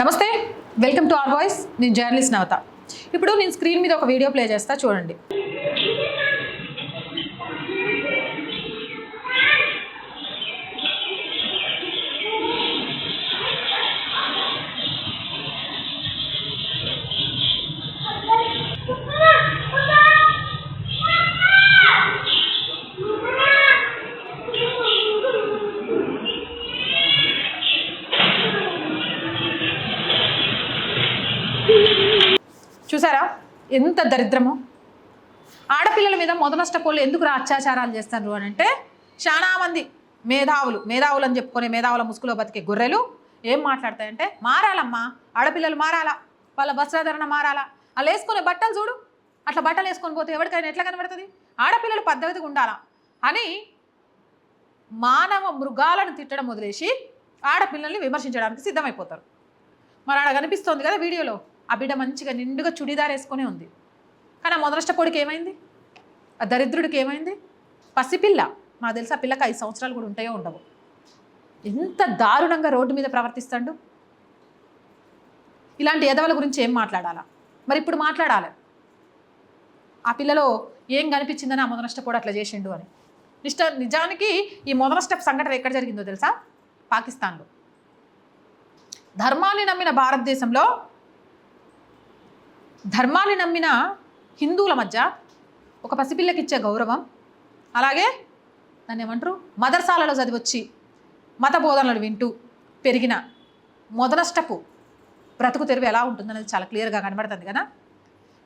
నమస్తే welcome to R voice. నేను journalist నవత. ఇప్పుడు నేను స్క్రీన్ మీద ఒక వీడియో ప్లే చేస్తా చూడండి. చూసారా? ఎంత దరిద్రమో. ఆడపిల్లల మీద మొదనష్టపోలు ఎందుకు అత్యాచారాలు చేస్తారు అని అంటే చాలామంది మేధావులు మేధావులు అని చెప్పుకునే మేధావుల ముసుగులో బతికే గొర్రెలు ఏం మాట్లాడతాయంటే మారాలమ్మా ఆడపిల్లలు మారాలా? వాళ్ళ వస్త్రధరణ మారాలా? వాళ్ళు వేసుకునే బట్టలు చూడు. అట్లా బట్టలు వేసుకొని పోతే ఎవరికైనా ఎట్లా కనబడుతుంది? ఆడపిల్లలు పద్ధతిగా ఉండాలా? అని మానవ మృగాలను తిట్టడం వదిలేసి ఆడపిల్లల్ని విమర్శించడానికి సిద్ధమైపోతారు. మరి ఆడ కనిపిస్తోంది కదా వీడియోలో. ఆ బిడ్డ మంచిగా నిండుగా చుడిదార్ వేసుకొని ఉంది. కానీ ఆ మొదలష్టపోడికి ఏమైంది? ఆ దరిద్రుడికి ఏమైంది? పసిపిల్ల. మా తెలిసి ఆ పిల్లకి ఐదు సంవత్సరాలు కూడా ఉంటాయో ఉండవు. ఎంత దారుణంగా రోడ్డు మీద ప్రవర్తిస్తాడు? ఇలాంటి ఎదవల గురించి ఏం మాట్లాడాలా? మరి ఇప్పుడు మాట్లాడాలి. ఆ పిల్లలో ఏం కనిపించిందని ఆ మొదనష్టపోడు అట్లా చేసిండు అని. నిష్ట నిజానికి ఈ మొదనష్టపు సంఘటన ఎక్కడ జరిగిందో తెలుసా? పాకిస్తాన్లో. ధర్మాన్ని నమ్మిన భారతదేశంలో ధర్మాన్ని నమ్మిన హిందువుల మధ్య ఒక పసిపిల్లకి ఇచ్చే గౌరవం అలాగే దాన్ని ఏమంటారు? మదర్సాలలో చదివొచ్చి మత బోధనలు వింటూ పెరిగిన మొదనష్టపు బ్రతుకు తెరువు ఎలా ఉంటుందనేది చాలా క్లియర్గా కనబడుతుంది కదా?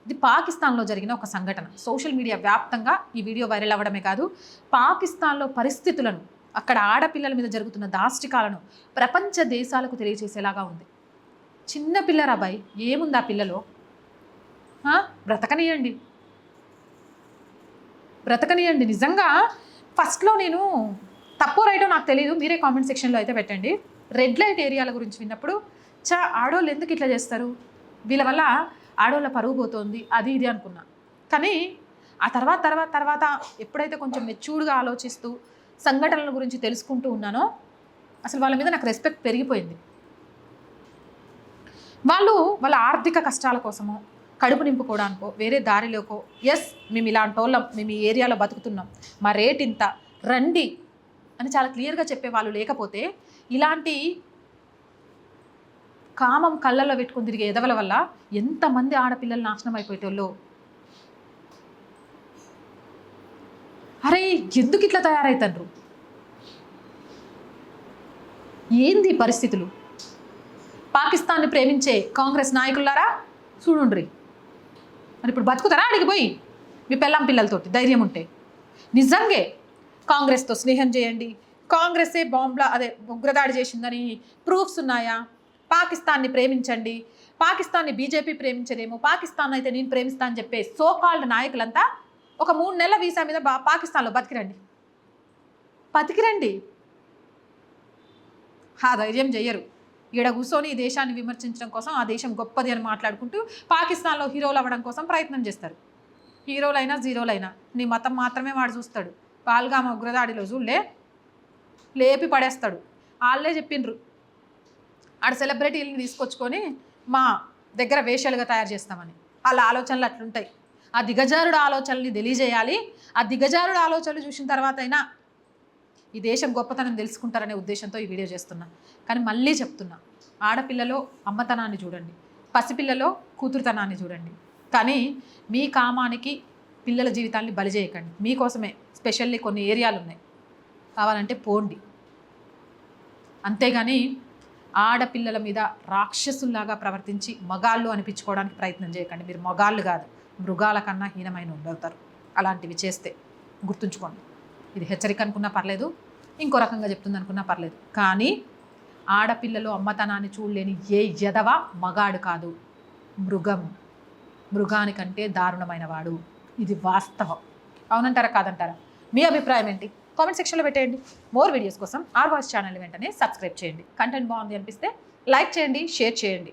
ఇది పాకిస్తాన్లో జరిగిన ఒక సంఘటన. సోషల్ మీడియా వ్యాప్తంగా ఈ వీడియో వైరల్ అవ్వడమే కాదు పాకిస్తాన్లో పరిస్థితులను అక్కడ ఆడపిల్లల మీద జరుగుతున్న దాష్టికాలను ప్రపంచ దేశాలకు తెలియజేసేలాగా ఉంది. చిన్న పిల్లరా అబ్బాయి ఏముంది ఆ పిల్లలో? బ్రతకనియండి. బ్రతకనియండి. నిజంగా ఫస్ట్లో నేను తప్పు రైటో నాకు తెలియదు మీరే కామెంట్ సెక్షన్లో అయితే పెట్టండి. రెడ్ లైట్ ఏరియాల గురించి విన్నప్పుడు చా ఆడోళ్ళు ఎందుకు ఇట్లా చేస్తారు? వీళ్ళ వల్ల ఆడోళ్ళ పరుగు పోతోంది. అది ఇది అనుకున్నా. కానీ ఆ తర్వాత తర్వాత తర్వాత ఎప్పుడైతే కొంచెం మెచ్యూర్డ్గా ఆలోచిస్తూ సంఘటనల గురించి తెలుసుకుంటూ ఉన్నానో అసలు వాళ్ళ మీద నాకు రెస్పెక్ట్ పెరిగిపోయింది. వాళ్ళు వాళ్ళ ఆర్థిక కష్టాల కోసమో కడుపు నింపుకోవడానికో వేరే దారిలోకో ఎస్ మేము ఇలాంటి వాళ్ళం మేము ఈ ఏరియాలో బతుకుతున్నాం మా రేట్ ఇంత రండి అని చాలా క్లియర్గా చెప్పే వాళ్ళు లేకపోతే ఇలాంటి కామం కళ్ళల్లో పెట్టుకుని తిరిగే ఎదవల వల్ల ఎంతమంది ఆడపిల్లలు నాశనం అయిపోయేటోళ్ళు? అరే ఎందుకు ఇట్లా తయారవుతారు ఏంది పరిస్థితులు? పాకిస్తాన్ని ప్రేమించే కాంగ్రెస్ నాయకులారా? చూడుండ్రి మరి ఇప్పుడు బతుకుతారా? అడిగిపోయి మీ పెళ్ళాం పిల్లలతోటి ధైర్యం ఉంటే. నిజంగా కాంగ్రెస్తో స్నేహం చేయండి. కాంగ్రెసే బాంబ్లా అదే ఉగ్రదాడి చేసిందని ప్రూఫ్స్ ఉన్నాయా? పాకిస్తాన్ని ప్రేమించండి. పాకిస్తాన్ని బీజేపీ ప్రేమించదేమో పాకిస్తాన్ అయితే నేను ప్రేమిస్తా అని చెప్పే సో కాల్డ్ నాయకులంతా ఒక మూడు నెలల వీసా మీద బా పాకిస్తాన్లో బతికిరండి. బతికిరండి. ఆ ధైర్యం చెయ్యరు ఈడ కూర్చొని ఈ దేశాన్ని విమర్శించడం కోసం ఆ దేశం గొప్పది అని మాట్లాడుకుంటూ పాకిస్తాన్లో హీరోలు అవ్వడం కోసం ప్రయత్నం చేస్తారు. హీరోలైనా జీరోలైనా నీ మతం మాత్రమే వాడు చూస్తాడు. పాల్గామ ఉగ్రదాడిలో చూడలే లేపి పడేస్తాడు. వాళ్ళే చెప్పిండ్రు ఆడ సెలబ్రిటీలని తీసుకొచ్చుకొని మా దగ్గర వేషాలుగా తయారు చేస్తామని. వాళ్ళ ఆలోచనలు అట్లుంటాయి. ఆ దిగజారుడు ఆలోచనల్ని తెలియజేయాలి. ఆ దిగజారుడు ఆలోచనలు చూసిన తర్వాత అయినా ఈ దేశం గొప్పతనం తెలుసుకుంటారనే ఉద్దేశంతో ఈ వీడియో చేస్తున్నా. కానీ మళ్ళీ చెప్తున్నా ఆడపిల్లలో అమ్మతనాన్ని చూడండి పసిపిల్లలో కూతురుతనాన్ని చూడండి. కానీ మీ కామానికి పిల్లల జీవితాన్ని బలి చేయకండి. మీకోసమే స్పెషల్లీ కొన్ని ఏరియాలు ఉన్నాయి కావాలంటే పోండి. అంతేగాని ఆడపిల్లల మీద రాక్షసుల్లాగా ప్రవర్తించి మగాళ్ళు అనిపించుకోవడానికి ప్రయత్నం చేయకండి. మీరు మగాళ్ళు కాదు మృగాల కన్నా హీనమైన ఉండవుతారు అలాంటివి చేస్తే గుర్తుంచుకోండి. ఇది హెచ్చరిక అనుకున్నా పర్లేదు ఇంకో రకంగా చెప్తుంది అనుకున్నా పర్లేదు. కానీ ఆడపిల్లలు అమ్మతనాన్ని చూడలేని ఏ ఎదవ మగాడు కాదు. మృగం. మృగానికంటే దారుణమైన వాడు ఇది వాస్తవం. అవునంటారా కాదంటారా? మీ అభిప్రాయం ఏంటి? కామెంట్ సెక్షన్లో పెట్టేయండి. మోర్ వీడియోస్ కోసం ఆర్ వాయిస్ ఛానల్ వెంటనే సబ్స్క్రైబ్ చేయండి. కంటెంట్ బాగుంది అనిపిస్తే లైక్ చేయండి షేర్ చేయండి.